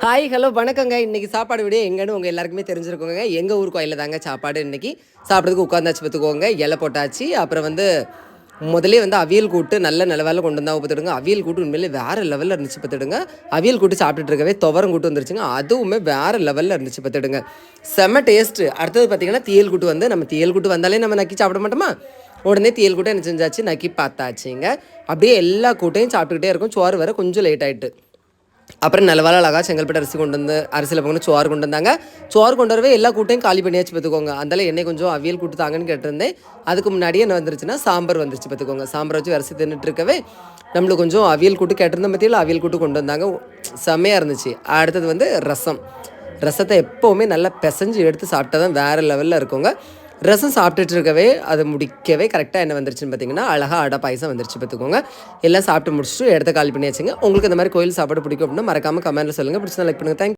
Hi hello வணக்கங்க. இன்றைக்கி சாப்பாடு விட எங்கன்னு உங்கள் எல்லாருக்குமே தெரிஞ்சிருக்கோங்க. எங்கள் ஊர் கோயிலில் தாங்க சாப்பாடு இன்றைக்கி சாப்பிட்றதுக்கு உட்காந்தாச்சு பார்த்துக்கோங்க. இலை போட்டாச்சு. அப்புறம் வந்து முதலே வந்து அவியல் கூட்டு நல்ல நிலவில் கொண்டு வந்தால் பார்த்துடுங்க அவியல் கூட்டு உண்மையிலே வேறு லெவலில் இருந்துச்சு பார்த்துடுங்க அவியல் கூட்டு சாப்பிட்டுட்டு இருக்கவே துவரம் கூட்டு வந்துருச்சுங்க. அதுவுமே வேறு லெவலில் இருந்துச்சு பார்த்துடுங்க செம்ம டேஸ்ட்டு அடுத்தது பார்த்தீங்கன்னா தீயல் கூட்டு வந்து நம்ம தீயல் கூட்டு வந்தாலே நம்ம நக்கி சாப்பிட மாட்டோமா? உடனே தீயல் கூட்டம் என்ன செஞ்சாச்சு? நக்கி பார்த்தாச்சுங்க. அப்படியே எல்லா கூட்டையும் சாப்பிட்டுக்கிட்டே இருக்கும். சோறு வர கொஞ்சம் லேட் ஆகிட்டு அப்புறம் நல்லவேளை அழகாக செங்கல்பட்டு அரிசி கொண்டு வந்து அரிசியில் பக்கம் சோறு கொண்டு வந்தாங்க. சோறு கொண்டு வரவே எல்லா கூட்டையும் காலி பண்ணியாச்சு பார்த்துக்கோங்க. அந்தால என்னை கொஞ்சம் அவியல் கூட்டு தாங்கன்னு கேட்டிருந்தேன். அதுக்கு முன்னாடியே என்ன வந்துருச்சுன்னா சாம்பார் வந்துருச்சு பார்த்துக்கோங்க. சாம்பார் வச்சு அரிசி தின்னுட்டு இருக்கவே நம்மளுக்கு கொஞ்சம் அவியல் கூட்டு கேட்டிருந்த பற்றியில் அவியல் கூட்டு கொண்டு வந்தாங்க. செம்மையாக இருந்துச்சு. அடுத்தது வந்து ரசம். ரசத்தை எப்போவுமே நல்லா பிசைஞ்சு எடுத்து சாப்பிட்டா தான் வேறு லெவலில் இருக்குங்க. ரசம் சாப்பிட்டுட்டு இருக்கவே அது முடிக்கவே கரெக்டாக என்ன வந்துருச்சுன்னு பார்த்தீங்கன்னா அழகாக அடை பாயசம் வந்துருச்சு பார்த்துக்கோங்க எல்லாம் சாப்பிட்டு முடிச்சுட்டு இடத்த பண்ணி வச்சுங்க உங்களுக்கு இந்த மாதிரி கோயில் சாப்பாடு பிடிக்கும் அப்படின்னா மறக்காமல் கமெண்ட்டில் சொல்லுங்கள் பிடிச்சா லைக் பண்ணுங்கள் தேங்க்